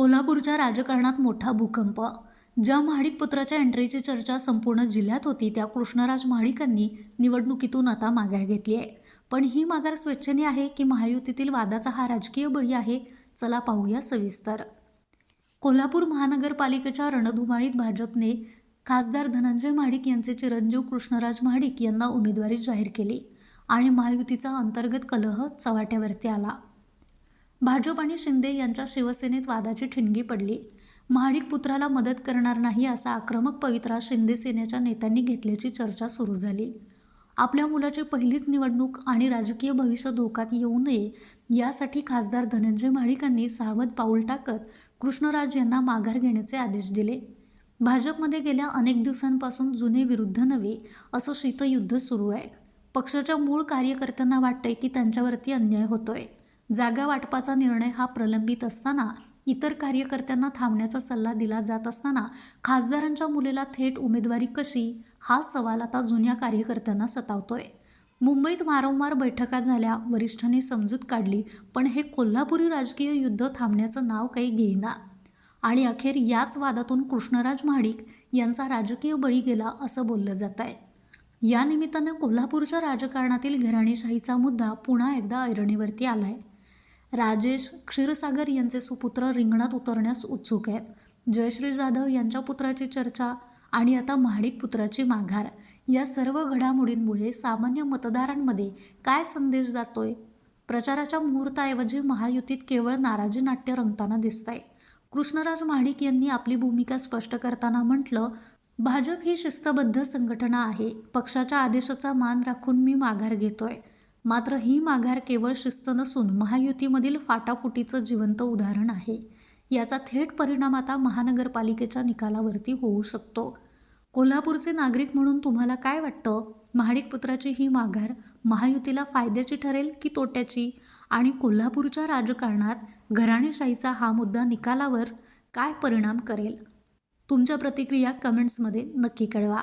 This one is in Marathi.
कोल्हापूरच्या राजकारणात मोठा भूकंप. ज्या महाडिक पुत्राच्या एंट्रीची चर्चा संपूर्ण जिल्ह्यात होती त्या कृष्णराज महाडिकांनी निवडणुकीतून आता माघार घेतली आहे. पण ही माघार स्वेच्छेने आहे की महायुतीतील वादाचा हा राजकीय बळी आहे चला पाहूया सविस्तर. कोल्हापूर महानगरपालिकेच्या रणधुमाळीत भाजपने खासदार धनंजय महाडिक यांचे चिरंजीव कृष्णराज महाडिक यांना उमेदवारी जाहीर केली आणि महायुतीचा अंतर्गत कलह चव्हाट्यावरती आला. भाजप आणि शिंदे यांच्या शिवसेनेत वादाची ठिणगी पडली. महाडिक पुत्राला मदत करणार नाही असा आक्रमक पवित्रा शिंदे सेनेच्या नेत्यांनी घेतल्याची चर्चा सुरू झाली. आपल्या मुलाची पहिलीच निवडणूक आणि राजकीय भविष्य धोक्यात येऊ नये यासाठी खासदार धनंजय महाडिकांनी सावध पाऊल टाकत कृष्णराज यांना माघार घेण्याचे आदेश दिले. भाजपमध्ये गेल्या अनेक दिवसांपासून जुने विरुद्ध नवे असं शीतयुद्ध सुरू आहे. पक्षाच्या मूळ कार्यकर्त्यांना वाटतंय की त्यांच्यावरती अन्याय होतोय. जागा वाटपाचा निर्णय हा प्रलंबित असताना इतर कार्यकर्त्यांना थांबण्याचा सल्ला दिला जात असताना खासदारांच्या मुलीला थेट उमेदवारी कशी? हा सवाल आता जुन्या कार्यकर्त्यांना सतावतोय. मुंबईत वारंवार बैठका झाल्या वरिष्ठांनी समजूत काढली पण हे कोल्हापुरी राजकीय युद्ध थांबण्याचं नाव काही घेईना. आणि अखेर याच वादातून कृष्णराज महाडिक यांचा राजकीय बळी गेला असं बोललं जात आहे या निमित्तानं कोल्हापूरच्या राजकारणातील घराणेशाहीचा मुद्दा पुन्हा एकदा ऐरणीवरती आलाय. राजेश क्षीरसागर यांचे सुपुत्र रिंगणात उतरण्यास उत्सुक आहेत. जयश्री जाधव यांच्या पुत्राची चर्चा आणि आता महाडिक पुत्राची माघार या सर्व घडामोडींमुळे सामान्य मतदारांमध्ये काय संदेश जातोय? प्रचाराच्या मुहूर्ताऐवजी महायुतीत केवळ नाराजी नाट्य रंगताना दिसतंय. कृष्णराज महाडिक यांनी आपली भूमिका स्पष्ट करताना म्हटलं भाजप ही शिस्तबद्ध संघटना आहे. पक्षाच्या आदेशाचा मान राखून मी माघार घेतोय. मात्र ही माघार केवळ शिस्त नसून महायुतीमधील फाटाफुटीचं जिवंत उदाहरण आहे. याचा थेट परिणाम आता महानगरपालिकेच्या निकालावरती होऊ शकतो. कोल्हापूरचे नागरिक म्हणून तुम्हाला काय वाटतं? महाडिक पुत्राची ही माघार महायुतीला फायद्याची ठरेल की तोट्याची? आणि कोल्हापूरच्या राजकारणात घराणेशाहीचा हा मुद्दा निकालावर काय परिणाम करेल? तुमच्या प्रतिक्रिया कमेंट्समध्ये नक्की कळवा.